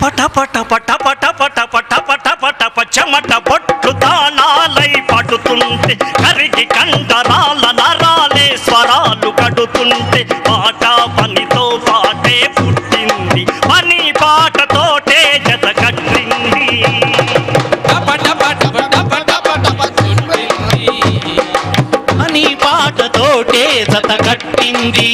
పట పట పట పట పట పట పట పట పచ్చమట బొట్లు దానాలై పడుతుంటే కరిగి కండరాల నరాలే స్వరాలు కడుతుంటే పాట పనితో పాటే పుట్టింది పని పాటతోటే జత కట్టింది అని పాటతోటే జత కట్టింది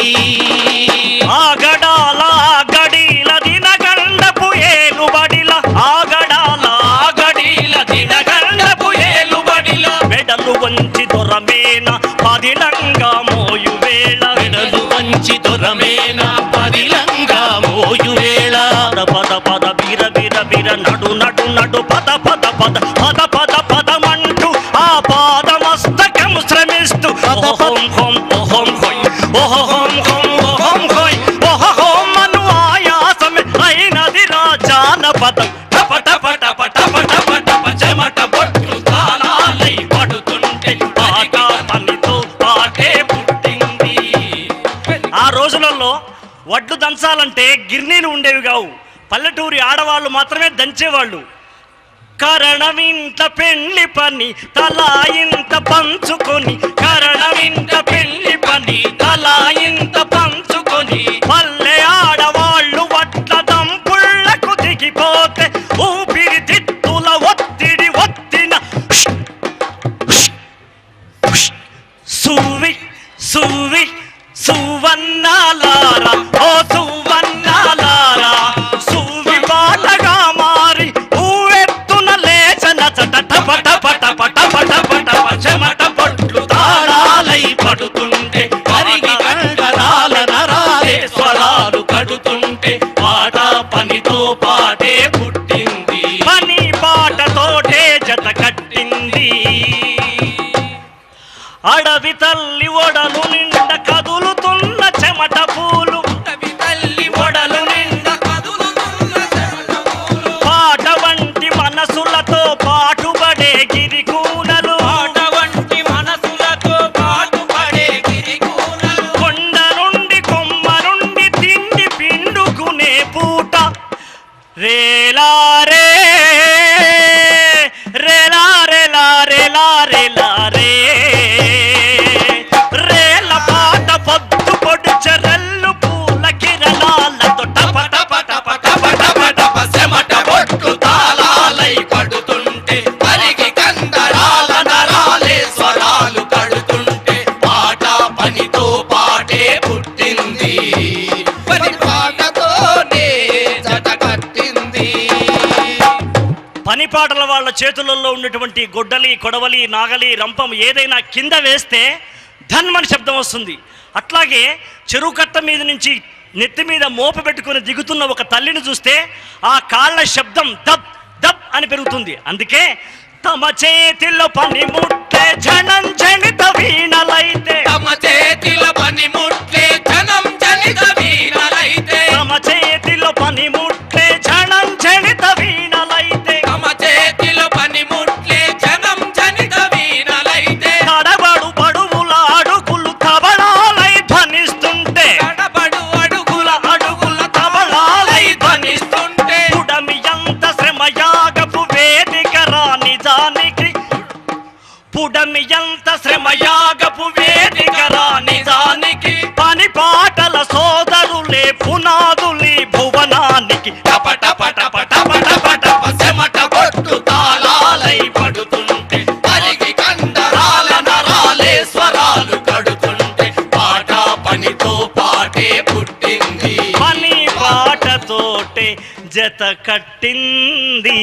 పదిలంగా మోయు వేళ. మెడలు వంచి దొరమేన పదిలంగా మోయువేళ పద పద పద బిర బిర బిర నడు నడు నడు పద పద పద పద పద పదమంటూ ఆ పాదమస్తకం శ్రమిస్తూ. ఓహోం హోం ఓహోం హోయ్. ఓహోం హోం ఓహోం హోయ్. ఓహోం అను ఆయాసమే. అయినది రాజాన పదం. వడ్లు దంచాలంటే గిర్నీలు ఉండేవి కావు. పల్లెటూరి ఆడవాళ్ళు మాత్రమే దంచేవాళ్ళు. కరణమింత పెళ్ళి పని తలా ఇంత పంచుకొని కరణమింత పెళ్ళి పని తలా ఇంత పంచుకొని. పల్లె ఆడవాళ్ళు వడ్ల దంపుళ్ళకు దిగిపోతే ఊపిరి తిత్తుల ఒత్తిడి ఒత్తిన సువి సువి సువన్నాలారా వాళ్ళ చేతులలో ఉన్నటువంటి గొడ్డలి కొడవలి నాగలి రంపం ఏదైనా కింద వేస్తే ధన్మని శబ్దం వస్తుంది. అట్లాగే చెరువు కట్ట మీద నుంచి నెత్తి మీద మోప పెట్టుకుని దిగుతున్న ఒక తల్లిని చూస్తే ఆ కాళ్ళ శబ్దం దబ్ దబ్ అని పెరుగుతుంది. అందుకే తమ చేతిలో పని ముట్టే జనం జని శ్రమయాగపు వేదిక రాని దానికి పుడమి ఎంత శ్రమయాగపు వేదిక జత కట్టింది.